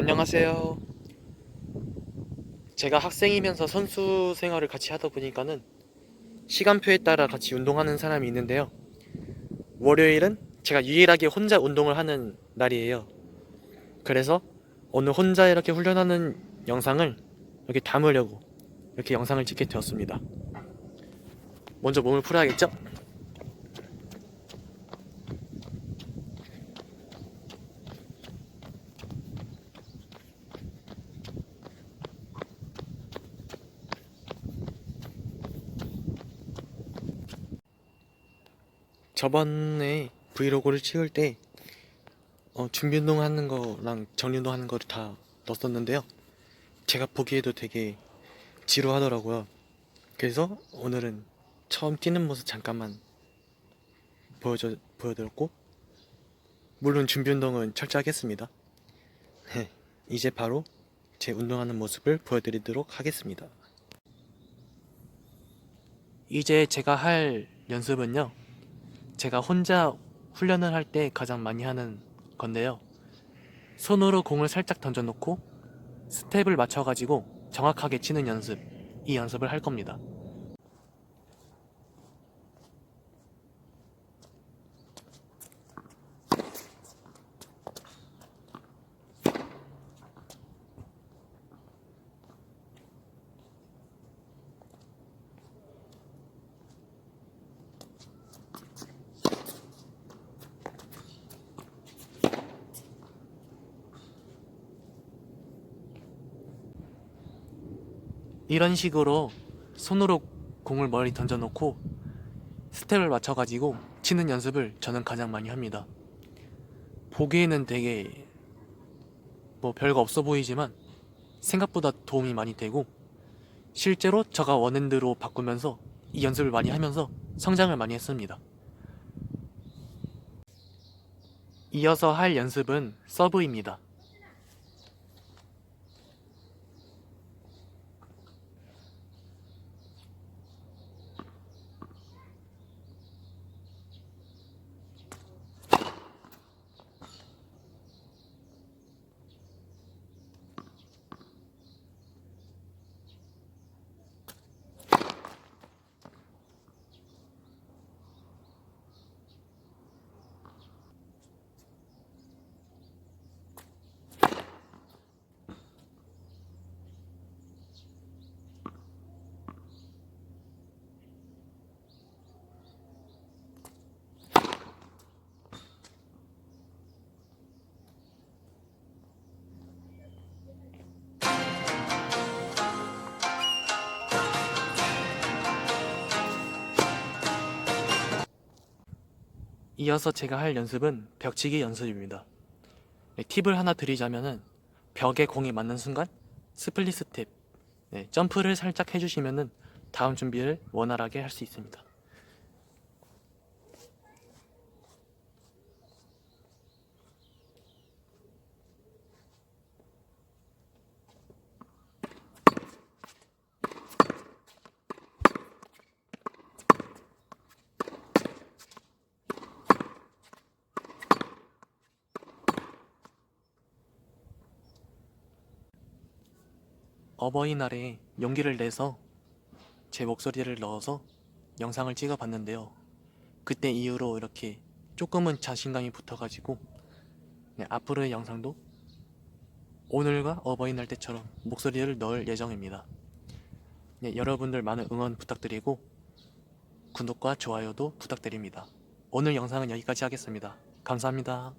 안녕하세요. 제가 학생이면서 선수 생활을 같이 하다 보니까는 시간표에 따라 같이 운동하는 사람이 있는데요. 월요일은 제가 유일하게 혼자 운동을 하는 날이에요. 그래서 오늘 혼자 이렇게 훈련하는 영상을 여기 담으려고 이렇게 영상을 찍게 되었습니다. 먼저 몸을 풀어야겠죠? 저번에 브이로그를 찍을 때 어, 준비 운동 하는 거랑 정리 운동 하는 거를 다 넣었었는데요. 제가 보기에도 되게 지루하더라고요. 그래서 오늘은 처음 뛰는 모습 잠깐만 보여줘, 보여드렸고, 물론 준비 운동은 철저하게 했습니다. 네, 이제 바로 제 운동하는 모습을 보여드리도록 하겠습니다. 이제 제가 할 연습은요. 제가 혼자 훈련을 할 때 가장 많이 하는 건데요. 손으로 공을 살짝 던져놓고 스텝을 맞춰가지고 정확하게 치는 연습, 이 연습을 할 겁니다. 이런 식으로 손으로 공을 멀리 던져놓고 스텝을 맞춰가지고 치는 연습을 저는 가장 많이 합니다. 보기에는 되게 뭐 별거 없어 보이지만 생각보다 도움이 많이 되고 실제로 제가 원핸드로 바꾸면서 이 연습을 많이 하면서 성장을 많이 했습니다. 이어서 할 연습은 서브입니다. 이어서 제가 할 연습은 벽치기 연습입니다. 네, 팁을 하나 드리자면은 벽에 공이 맞는 순간 스플릿 스텝, 네, 점프를 살짝 해주시면은 다음 준비를 원활하게 할 수 있습니다. 어버이날에 용기를 내서 제 목소리를 넣어서 영상을 찍어 봤는데요. 그때 이후로 이렇게 조금은 자신감이 붙어가지고 네, 앞으로의 영상도 오늘과 어버이날 때처럼 목소리를 넣을 예정입니다. 네, 여러분들 많은 응원 부탁드리고 구독과 좋아요도 부탁드립니다. 오늘 영상은 여기까지 하겠습니다. 감사합니다.